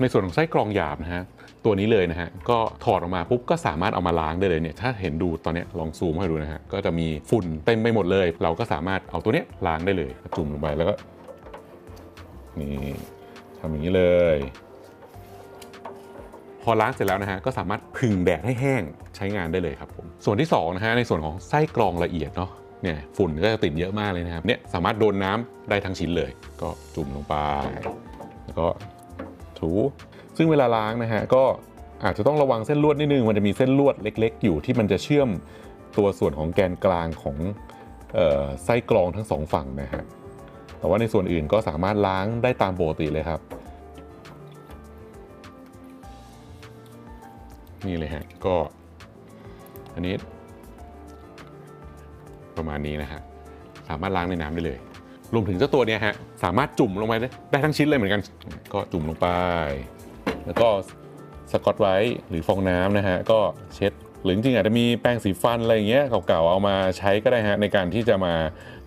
ในส่วนของไส้กรองหยาบนะฮะตัวนี้เลยนะฮะก็ถอดออกมาปุ๊บก็สามารถเอามาล้างได้เลยเนี่ยถ้าเห็นดูตอนนี้ลองซูมให้ดูนะฮะก็จะมีฝุ่นเต็มไปหมดเลย เราก็สามารถเอาตัวเนี้ยล้างได้เลยจุ่มลงไปแล้วก็นี่ทำอย่างนี้เลย พอล้างเสร็จแล้วนะฮะก็สามารถผึ่งแดดให้แห้งใช้งานได้เลยครับผมส่วนที่สองนะฮะในส่วนของไส้กรองละเอียดเนาะเนี่ยฝุ่นก็จะติดเยอะมากเลยนะครับเนี่ยสามารถโดนน้ำได้ทั้งชิ้นเลย ก็จุ่มลงไปแล้วก็ ถู ซึ่งเวลาล้างนะฮะก็อาจจะต้องระวังเส้นลวดนิดนึงมันจะมีเส้นลวดเล็ก ๆ อยู่ที่มันจะเชื่อมตัวส่วนของแกนกลางของออไส้กรองทั้งสองฝั่งนะฮะแต่ว่าในส่วนอื่นก็สามารถล้างได้ตามปกติเลยครับ นี่เลยฮะก็ อันนี้ ประมาณนี้นะฮะสามารถล้างในน้ำได้เลย รวมถึงเจ้าตัวเนี้ยฮะสามารถจุ่มลงไปได้ทั้งชิ้นเลยเหมือนกัน ก็จุ่มลงไป แล้วก็สกอตไว้หรือฟองน้ำนะฮะก็เช็ดหรือจริงๆอาจจะมีแปรงสีฟันอะไรอย่างเงี้ยเก่าๆเอามาใช้ก็ได้ฮะในการที่จะมา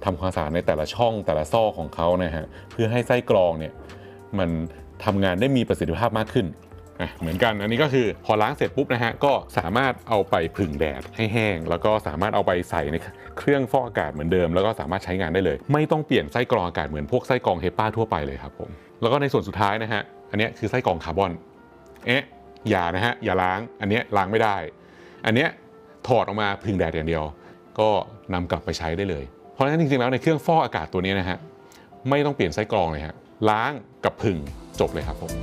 ทำความสะอาดในแต่ละช่องแต่ละซอกของเขานะฮะเพื่อให้ไส้กรองเนี่ยมันทำงานได้มีประสิทธิภาพมากขึ้น เหมือนกันอันนี้ก็คือพอล้างเสร็จปุ๊บนะฮะก็สามารถเอาไปผึ่งแดดให้แห้ง แล้วก็สามารถเอาไปใส่ในเครื่องฟอกอากาศเหมือนเดิม แล้วก็สามารถใช้งานได้เลย ไม่ต้องเปลี่ยนไส้กรองอากาศเหมือนพวกไส้กรองเฮป้าทั่วไปเลยครับผมแล้วก็ในส่วนสุดท้ายนะฮะอันนี้คือไส้กรองคาร์บอนเอ๊ะอย่านะฮะอย่าล้างอันนี้ล้างไม่ได้ อันนี้ถอดออกมาผึ่งแดดอย่างเดียว ก็นำกลับไปใช้ได้เลย เพราะฉะนั้นจริงๆแล้วในเครื่องฟอกอากาศตัวนี้นะฮะไม่ต้องเปลี่ยนไส้กรองเลยฮะล้างกับผึ่งจบเลยครับผม